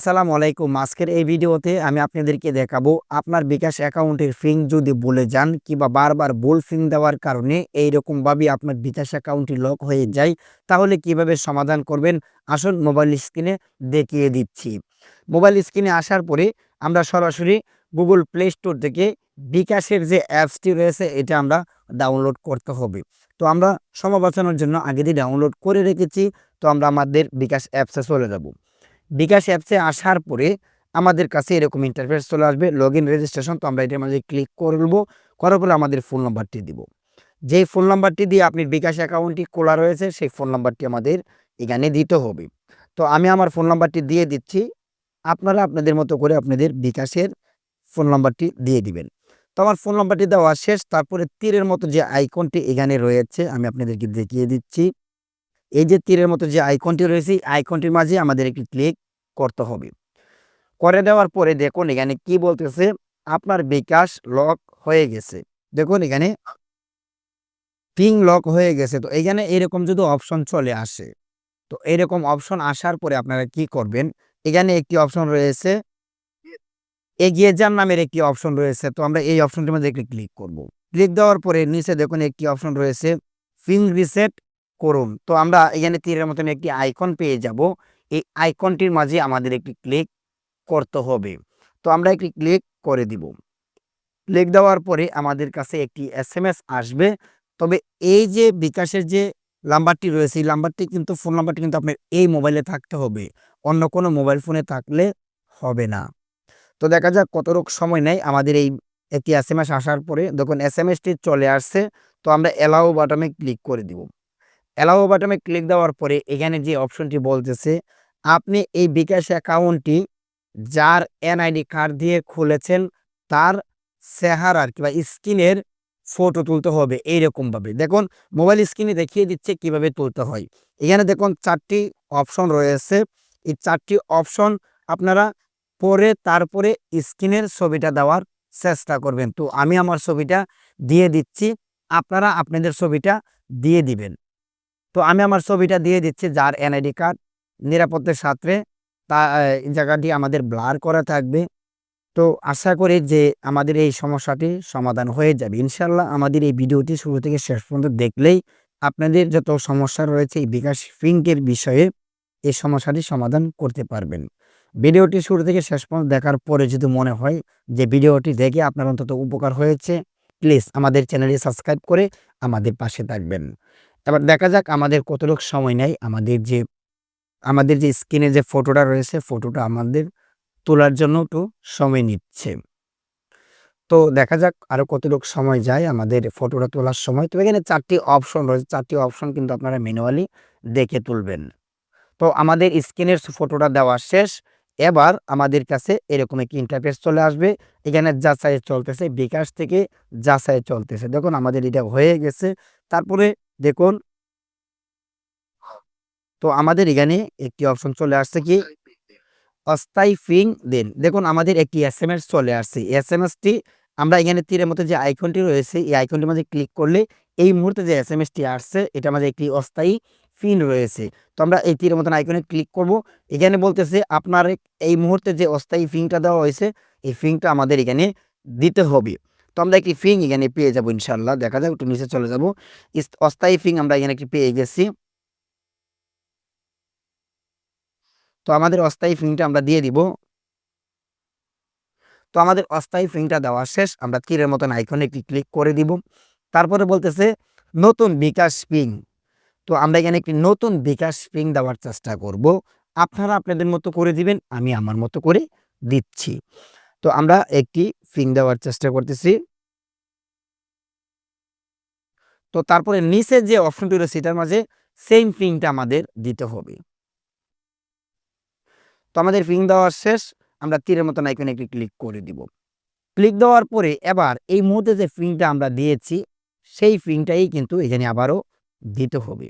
আসসালামু আলাইকুম। আজকের এই ভিডিওতে আমি আপনাদেরকে দেখাবো আপনার বিকাশ অ্যাকাউন্টের ফিং যদি ভুলে যান কিংবা বারবার ভুল ফিং দেওয়ার কারণে এইরকম ভাবে আপনার বিকাশ অ্যাকাউন্টটি লক হয়ে যায়, তাহলে কীভাবে সমাধান করবেন? আসুন মোবাইল স্ক্রিনে দেখিয়ে দিচ্ছি। মোবাইল স্ক্রিনে আসার পরে আমরা সরাসরি গুগল প্লে স্টোর থেকে বিকাশের যে অ্যাপসটি রয়েছে, এটা আমরা ডাউনলোড করতে হবে। তো আমরা সময় বাঁচানোর জন্য আগে দিয়ে ডাউনলোড করে রেখেছি। তো আমরা আমাদের বিকাশ অ্যাপসে চলে যাব। বিকাশ অ্যাপসে আসার পরে আমাদের কাছে এরকম ইন্টারফেস চলে আসবে লগ ইন রেজিস্ট্রেশন তো আমরা এটার মাঝে ক্লিক করব করার পরে আমাদের ফোন নাম্বারটি দিব। যেই ফোন নাম্বারটি দিয়ে আপনি বিকাশ অ্যাকাউন্টটি খোলা রয়েছে, সেই ফোন নাম্বারটি আমাদের এখানে দিতে হবে। তো আমি আমার ফোন নাম্বারটি দিয়ে দিচ্ছি। আপনারা আপনাদের মতো করে আপনাদের বিকাশের ফোন নাম্বারটি দিয়ে দিবেন। তো আমার ফোন নাম্বারটি দেওয়া শেষ, তারপরে তীরের মতো যে আইকনটি এখানে রয়েছে, আমি আপনাদেরকে দেখিয়ে দিচ্ছি। এই যে তীরের মতো যে আইকনটি রয়েছে আইকনটির মাঝে আমাদের একটি ক্লিক করতে হবে। করে দেওয়ার পরে দেখুন এখানে কি বলতেছে, আপনার বিকাশ লক হয়ে গেছে। দেখুন এখানে পিং লক হয়ে গেছে। তো এখানে এরকম যদি অপশন চলে আসে, তো এরকম অপশন আসার পরে আপনারা কি করবেন? এখানে একটি অপশন রয়েছে, এগিয়ে যান নামের একটি অপশন রয়েছে। তো আমরা এই অপশনটির মধ্যে একটি ক্লিক করব। ক্লিক দেওয়ার পরে নিচে দেখুন একটি অপশন রয়েছে পিং রিসেট করুন। তো আমরা এখানে তীরের মতন একটি আইকন পেয়ে যাব। এই আইকনটির মাঝে আমাদের একটি ক্লিক করতে হবে। তো আমরা একটি ক্লিক করে দিব। ক্লিক দেওয়ার পরে আমাদের কাছে একটি এস আসবে। তবে এই যে বিকাশের যে নাম্বারটি রয়েছে, এই নাম্বারটি কিন্তু ফোন নাম্বারটি কিন্তু আপনার এই মোবাইলে থাকতে হবে। অন্য কোনো মোবাইল ফোনে থাকলে হবে না। তো দেখা যাক কত রোগ সময় নেয় আমাদের এই একটি এস এম এস আসার পরে। দেখুন এস এম এসটি চলে আসছে। তো আমরা অ্যালাউ বাটনে ক্লিক করে দিব। অ্যালাউ বাটনে ক্লিক দেওয়ার পরে এখানে যে অপশনটি বলতেছে আপনি এই বিকাশ অ্যাকাউন্টটি যার এনআইডি কার্ড দিয়ে খুলেছেন, তার চেহারার কিংবা স্ক্রিনের ফটো তুলতে হবে এইরকমভাবে। দেখুন, মোবাইল স্ক্রিনে দেখিয়ে দিচ্ছে কীভাবে তুলতে হয়। এখানে দেখুন, চারটি অপশন রয়েছে। এই চারটি অপশন আপনারা পরে, তারপরে স্ক্রিনের ছবিটা দেওয়ার চেষ্টা করবেন। তো আমি আমার ছবিটা দিয়ে দিচ্ছি, আপনারা আপনাদের ছবিটা দিয়ে দিবেন। তো আমি আমার ছবিটা দিয়ে দিচ্ছি যার এনআইডি কার্ড। নিরাপত্তার সাথে তা জায়গাটি আমাদের ব্লার করা থাকবে। তো আশা করি যে আমাদের এই সমস্যাটি সমাধান হয়ে যাবে। ইনশাল্লাহ আমাদের এই ভিডিওটি শুরু থেকে শেষ পর্যন্ত দেখলেই আপনাদের যত সমস্যা রয়েছে এই বিকাশ ফিঙ্কের বিষয়ে এই সমস্যাটি সমাধান করতে পারবেন। ভিডিওটি শুরু থেকে শেষ পর্যন্ত দেখার পরে যদি মনে হয় যে ভিডিওটি দেখে আপনার অন্তত উপকার হয়েছে, প্লিজ আমাদের চ্যানেলটি সাবস্ক্রাইব করে আমাদের পাশে থাকবেন। এবার দেখা যাক আমাদের কত লোক সময় নেয় আমাদের যে আমাদের যে স্ক্রিনে যে ফটোটা রয়েছে, ফটোটা আমাদের তোলার জন্য একটু সময় নিচ্ছে। তো দেখা যাক আরও কতটুকু সময় যায় আমাদের ফটোটা তোলার সময়। তো এখানে চারটি অপশন রয়েছে। চারটি অপশন কিন্তু আপনারা ম্যানুয়ালি দেখে তুলবেন। তো আমাদের স্ক্রিনের ফটোটা দেওয়া শেষ। এবার আমাদের কাছে এরকম একটি ইন্টারফেস চলে আসবে। এখানে যাচাই চলতেছে, বিকাশ থেকে যাচাই চলতেছে। দেখুন, আমাদের এটা হয়ে গেছে। তারপরে দেখুন তো আমাদের এখানে একটি অপশন চলে আসছে কি? অস্থায়ী ফিং দেন। দেখুন আমাদের একটি এস এম এস চলে আসছে। এস এম এসটি আমরা এখানে তীরের মতো যে আইকনটি রয়েছে এই আইকনটির মধ্যে ক্লিক করলে এই মুহূর্তে যে এস এম এসটি আসছে এটা আমাদের একটি অস্থায়ী ফিন রয়েছে। তো আমরা এই তীরের মতন আইকনে ক্লিক করব। এখানে বলতেছে আপনার এই মুহূর্তে যে অস্থায়ী ফিংটা দেওয়া হয়েছে এই ফিংটা আমাদের এখানে দিতে হবে। তো আমরা একটি ফিং এখানে পেয়ে যাব ইনশাল্লাহ দেখা যাক একটু নিচে চলে যাব। অস্থায়ী ফিং আমরা এখানে একটি পেয়ে গেছি। তো আমাদের অস্থায়ী ফিংটা আমরা দিয়ে দিব। তো আমাদের অস্থায়ী ফিংটা দেওয়া শেষ, আমরা তীরের মতন আইকনে একটি ক্লিক করে দিব। তারপরে বলতেছে নতুন বিকাশ পিং তো আমরা এখানে একটি নতুন বিকাশ পিং দেওয়ার চেষ্টা করব। আপনারা আপনাদের মতো করে দিবেন, আমি আমার মতো করে দিচ্ছি। তো আমরা একটি ফিং দেওয়ার চেষ্টা করতেছি। তো তারপরে নিচে যে অপশনটি রয়েছে, সেটার মাঝে সেম ফিংটা আমাদের দিতে হবে। তো আমাদের ফিং দেওয়ার শেষ, আমরা তীরের মতন আইকনে একটি ক্লিক করে দিব। ক্লিক দেওয়ার পরে এবার এই মুহূর্তে যে ফিংটা আমরা দিয়েছি, সেই ফিংটাই কিন্তু এখানে আবারও দিতে হবে।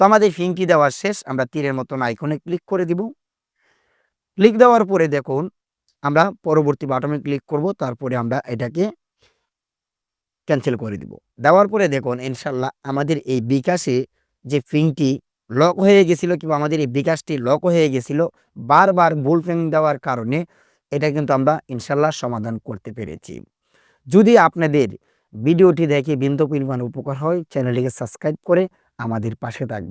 তো আমাদের ফিংটি দেওয়ার শেষ, আমরা তীরের মতন আইকনে ক্লিক করে দিব। ক্লিক দেওয়ার পরে দেখুন, আমরা পরবর্তী বাটনে ক্লিক করব, তারপরে আমরা এটাকে ক্যান্সেল করে দিব। দেওয়ার পরে দেখুন, ইনশাল্লাহ আমাদের এই বিকাশে যে ফিংটি লক হয়ে গেছিল কিংবা আমাদের এই বিকাশটি লক হয়ে গেছিল বারবার ভুল পিন দেওয়ার কারণে এটা কিন্তু আমরা ইনশাল্লাহ সমাধান করতে পেরেছি। যদি আপনাদের ভিডিওটি দেখে বিন্দু পরিমাণ উপকার হয়, চ্যানেলটিকে সাবস্ক্রাইব করে আমাদের পাশে থাকবেন।